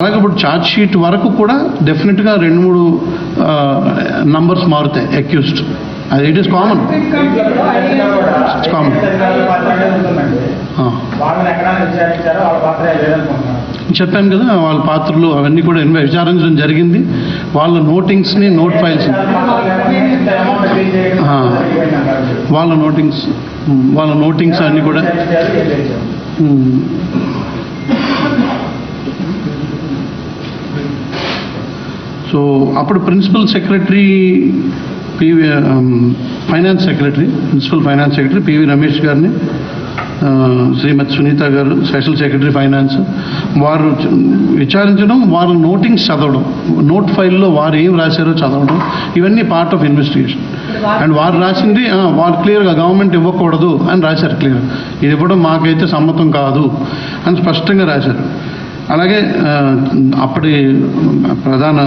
అలాగే ఇప్పుడు charge sheet వరకు కూడా డెఫినెట్గా రెండు మూడు నంబర్స్ మారుతాయి అక్యూస్డ్ అది ఇట్ ఈస్ కామన్ లేదనుకుంటున్నారు చెప్పాను కదా వాళ్ళ పాత్రలు అవన్నీ కూడా ఇన్వె- విచారించడం జరిగింది. వాళ్ళ నోటింగ్స్ని నోట్ ఫైల్స్. వాళ్ళ నోటింగ్స్ వాళ్ళ నోటింగ్స్ అన్నీ కూడా సో అప్పుడు principal secretary PV um, finance secretary principal finance secretary PV Ramesh గారిని శ్రీమతి సునీత గారు స్పెషల్ సెక్రటరీ ఫైనాన్స్. వారు విచారించడం వారు నోటింగ్స్ చదవడం నోట్ ఫైల్లో వారు ఏం రాశారో చదవడం ఇవన్నీ పార్ట్ ఆఫ్ ఇన్వెస్టిగేషన్ అండ్ వారు రాసింది వారు క్లియర్గా గవర్నమెంట్ ఇవ్వకూడదు అని రాశారు క్లియర్ ఇది ఇవ్వడం మాకైతే సమ్మతం కాదు అని స్పష్టంగా రాశారు. అలాగే అప్పటి ప్రధాన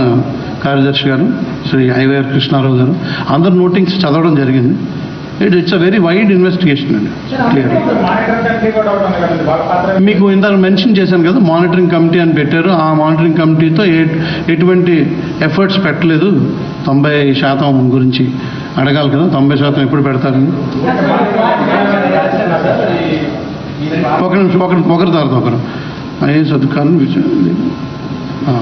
కార్యదర్శి గారు శ్రీ ఐవైఆర్ కృష్ణారావు గారు అందరు నోటింగ్స్ చదవడం జరిగింది. It it's a very wide investigation అండి. క్లియర్ మీకు ఇందాక మెన్షన్ చేశాను కదా మానిటరింగ్ కమిటీ అని పెట్టారు. ఆ మానిటరింగ్ కమిటీతో ఎటువంటి ఎఫర్ట్స్ పెట్టలేదు. తొంభై శాతం గురించి అడగాలి కదా తొంభై శాతం ఎప్పుడు పెడతారని. ఒక నిమిషం ఒకరి ఒకరి తర్వాత ఒకరు. ఐఏఎస్ అధికారులు విచ- ఆ.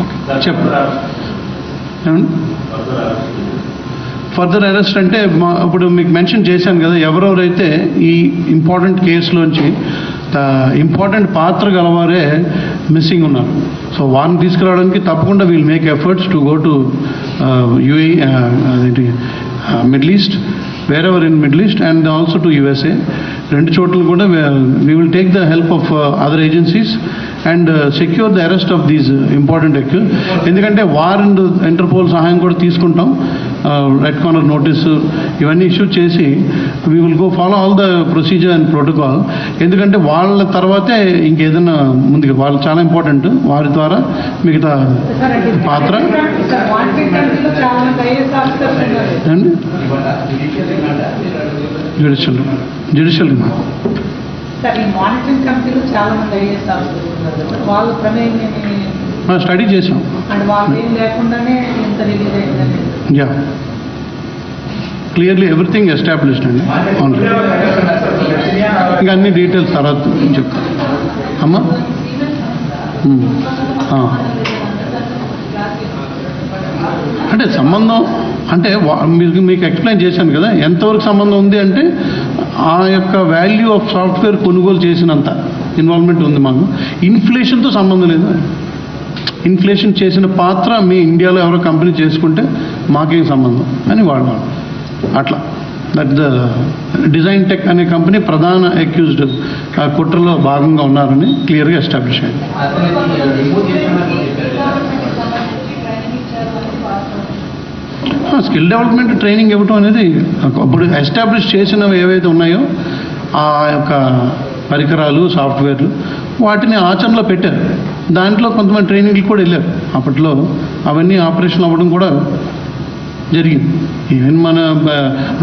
ఓకే చెప్పు ఏమండి ఫర్దర్ అరెస్ట్ అంటే మా- ఇప్పుడు మీకు మెన్షన్ చేశాను కదా ఎవరెవరైతే ఈ ఇంపార్టెంట్ కేసులోంచి ఇంపార్టెంట్ పాత్ర గలవారే మిస్సింగ్ ఉన్నారు. సో వారిని తీసుకురావడానికి తప్పకుండా we'll make efforts to go to UA అదేంటి middle east wherever in middle east and also to USA రెండు చోట్ల కూడా we will take the help of other agencies and secure the arrest of these important ఎక్యూ ఎందుకంటే వార్ and interpole సహాయం కూడా తీసుకుంటాం. Red corner notice ఇవన్నీ ఇష్యూ చేసి we will go follow all the procedure and protocol ఎందుకంటే వాళ్ళ తర్వాతే ఇంకేదైనా ముందుకు వాళ్ళు చాలా ఇంపార్టెంట్ వారి ద్వారా మిగతా పాత్ర. అండ్ జ్యుడిషియల్ జ్యుడిషియల్ స్టడీ చేసాం. యా. క్లియర్లీ ఎవ్రీథింగ్ ఎస్టాబ్లిష్డ్ అండి. ఇంకా అన్ని డీటెయిల్స్ తర్వాత చెప్తాను అమ్మా. అంటే సంబంధం అంటే మీకు మీకు ఎక్స్ప్లెయిన్ చేశాను కదా. ఎంతవరకు సంబంధం ఉంది అంటే ఆ యొక్క వాల్యూ ఆఫ్ సాఫ్ట్వేర్ కొనుగోలు చేసినంత ఇన్వాల్వ్మెంట్ ఉంది మాకు. ఇన్ఫ్లేషన్తో సంబంధం లేదు. ఇన్ఫ్లేషన్ చేసిన పాత్ర మీ ఇండియాలో ఎవరో కంపెనీ చేసుకుంటే మాకేం సంబంధం అని వాడు అట్లా. దట్ ద డిజైన్ టెక్ అనే కంపెనీ ప్రధాన అక్యూజ్డ్ కుట్రలో భాగంగా ఉన్నారని క్లియర్గా ఎస్టాబ్లిష్ అయింది. స్కిల్ డెవలప్మెంట్ ట్రైనింగ్ ఇవ్వటం అనేది ఇప్పుడు ఎస్టాబ్లిష్ చేసినవి ఏవైతే ఉన్నాయో ఆ యొక్క పరికరాలు సాఫ్ట్వేర్లు వాటిని ఆచరణలో పెట్టారు. దాంట్లో కొంతమంది ట్రైనింగ్లు కూడా వెళ్ళారు. అప్పట్లో అవన్నీ ఆపరేషన్ అవ్వడం కూడా జరిగింది. ఈవెన్ మన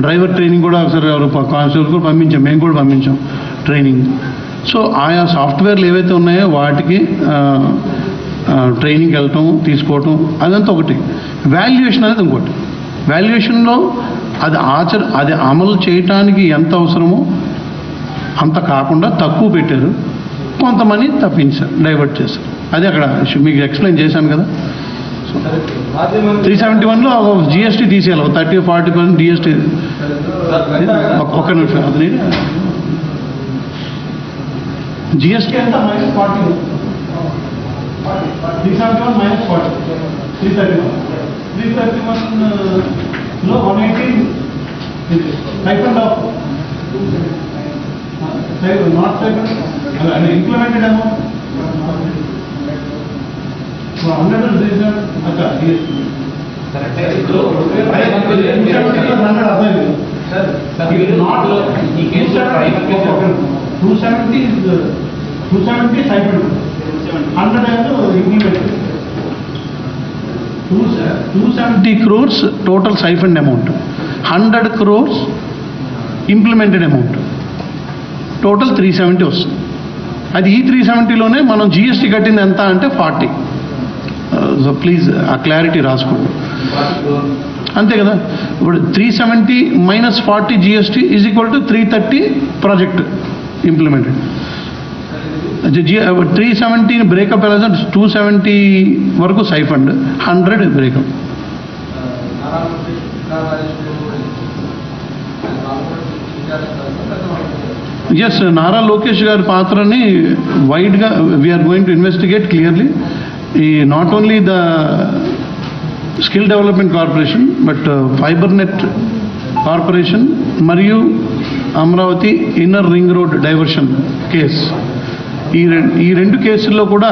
డ్రైవర్ ట్రైనింగ్ కూడా ఒకసారి ఎవరు కానిస్టేబుల్ కూడా పంపించాం. మేము కూడా పంపించాం ట్రైనింగ్. సో ఆయా సాఫ్ట్వేర్లు ఏవైతే ఉన్నాయో వాటికి ట్రైనింగ్ వెళ్ళటం తీసుకోవటం అదంతా ఒకటి. వాల్యుయేషన్ అనేది ఇంకోటి. వాల్యుయేషన్లో అది ఆచర అది అమలు చేయటానికి ఎంత అవసరమో అంత కాకుండా తక్కువ పెట్టారు. కొంతమంది తప్పించారు డైవర్ట్ చేశారు. అది అక్కడ. మీకు ఎక్స్ప్లెయిన్ చేశాను కదా. త్రీ సెవెంటీ వన్లో జిఎస్టీ తీసేయాలి థర్టీ ఫార్టీ పర్సెంట్ జిఎస్టీ ఒక్క నిమిషం అది జిఎస్టీ ఎంత minus forty three seventy one minus forty three thirty one three thirty వన్లో వన్ ఎయిటీన్ టైపండ్ ఆఫ్ నాట్ టైపండ్ అదే ఇంప్లిమెంటెడ్ అమౌంట్ హండ్రెడ్ రీజన్ అట్లా two seventy two seventy సైపండ్ hundred and implemented seventy crores total సైఫండ్ amount hundred crores implemented amount total three seventy వస్తుంది అది ఈ three సెవెంటీలోనే మనం GST కట్టింది ఎంత అంటే ఫార్టీ సో ప్లీజ్ ఆ క్లారిటీ రాసుకోండి. అంతే కదా? ఇప్పుడు three seventy minus forty GST is equal to three thirty project implemented three seventy breakup ఎలా టూ సెవెంటీ వరకు సైఫండ్ hundred breakup yes Nara Lokesh గారి పాత్రని వైడ్గా we are going to investigate clearly ఈ not only the skill development corporation but fibre net corporation మరియు Amaravati inner ring road diversion case ఈ రెండు ఈ రెండు కేసుల్లో కూడా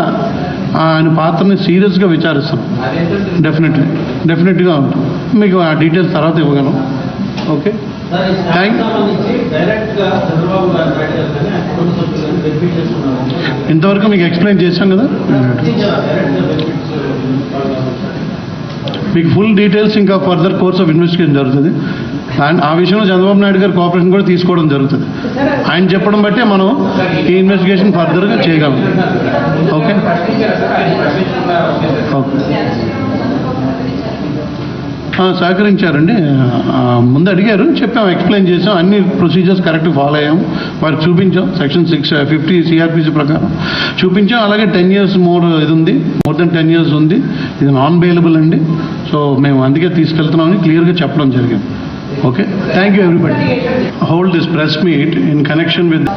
ఆయన పాత్రని సీరియస్గా విచారిస్తాం. డెఫినెట్లీ డెఫినెట్గా ఉంటాం. మీకు ఆ డీటెయిల్స్ తర్వాత ఇవ్వగలం. ఓకే థ్యాంక్ ఇంతవరకు మీకు ఎక్స్ప్లెయిన్ చేశాం కదా? మీకు ఫుల్ డీటెయిల్స్ ఇంకా ఫర్దర్ కోర్స్ ఆఫ్ ఇన్వెస్టిగేషన్ జరుగుతుంది. అండ్ ఆ విషయంలో చంద్రబాబు నాయుడు గారి కోఆపరేషన్ కూడా తీసుకోవడం జరుగుతుంది. ఆయన చెప్పడం బట్టే మనం ఈ ఇన్వెస్టిగేషన్ ఫర్దర్గా చేయగలం. ఓకే ఓకే సహకరించారండి. ముందు అడిగారు చెప్పాం ఎక్స్ప్లెయిన్ చేసాం అన్ని ప్రొసీజర్స్ కరెక్ట్గా ఫాలో అయ్యాం. వారికి చూపించాం సెక్షన్ సిక్స్ ఫిఫ్టీ సిఆర్పిసి ప్రకారం. చూపించాం అలాగే టెన్ ఇయర్స్ మోర్ ఇది ఉంది మోర్ దెన్ టెన్ ఇయర్స్ ఉంది. ఇది నాన్ బెయిలబుల్ అండి. సో మేము అందుకే తీసుకెళ్తున్నామని క్లియర్గా చెప్పడం జరిగింది. Okay thank you everybody hold this press meet in connection with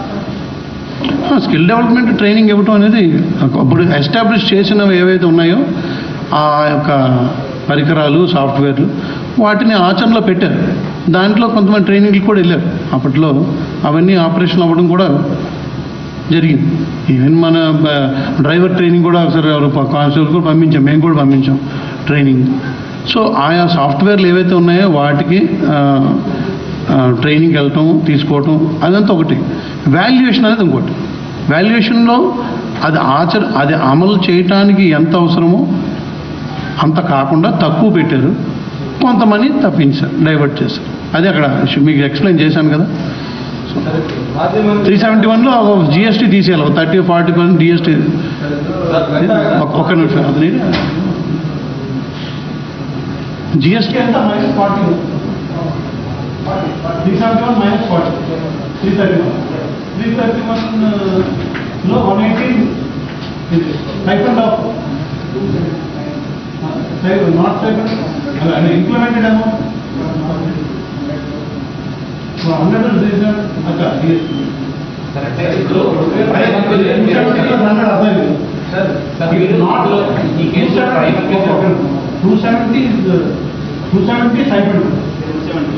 skill development training ఇవ్వటం అనేది అప్పుడు ఎస్టాబ్లిష్ చేసినవి ఏవైతే ఉన్నాయో ఆ యొక్క పరికరాలు సాఫ్ట్వేర్లు వాటిని ఆచరణలో పెట్టారు. దాంట్లో కొంతమంది ట్రైనింగ్లు కూడా వెళ్ళారు. అప్పట్లో అవన్నీ ఆపరేషన్ అవ్వడం కూడా జరిగింది. ఈవెన్ మన డ్రైవర్ ట్రైనింగ్ కూడా ఒకసారి ఎవరు కూడా పంపించాం. మేము కూడా పంపించాం ట్రైనింగ్ సో ఆయా సాఫ్ట్వేర్లు ఏవైతే ఉన్నాయో వాటికి ఆ, ఆ, ట్రైనింగ్ వెళ్ళటం తీసుకోవటం అదంతా ఒకటి. వాల్యుయేషన్ అనేది ఇంకోటి. వాల్యుయేషన్లో అది ఆచర అది అమలు చేయటానికి ఎంత అవసరమో అంత కాకుండా తక్కువ పెట్టారు. కొంతమంది తప్పించారు డైవర్ట్ చేశారు. అది అక్కడ. మీకు ఎక్స్ప్లెయిన్ చేశాను కదా. త్రీ సెవెంటీ వన్లో జిఎస్టీ తీసేయాలి థర్టీ ఫార్టీ పర్సెంట్ జిఎస్టీ. ఒక్క నిమిషం అది జిఎస్టీ ఎంత minus forty three seventy one minus forty three thirty one three thirty వన్లో one eighty type of not type implemented amount hundred అచ్చా GST two seventy two seventy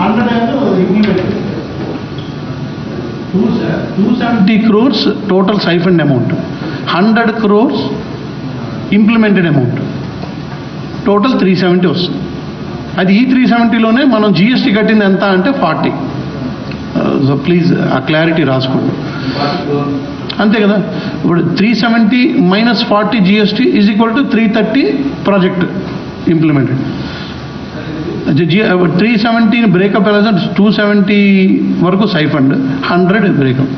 hundred two two seventy crores total siphoned amount. Hundred crores implemented amount. Total three seventy వస్తుంది. అది ఈ three సెవెంటీలోనే మనం GST కట్టింది ఎంత అంటే forty. So please ఆ clarity రాసుకోండి. అంతే కదా? ఇప్పుడు three seventy minus forty GST is equal to three thirty project implemented. Three seventy breakup ఎలా టూ సెవెంటీ వరకు సైఫండ్ హండ్రెడ్ బ్రేకప్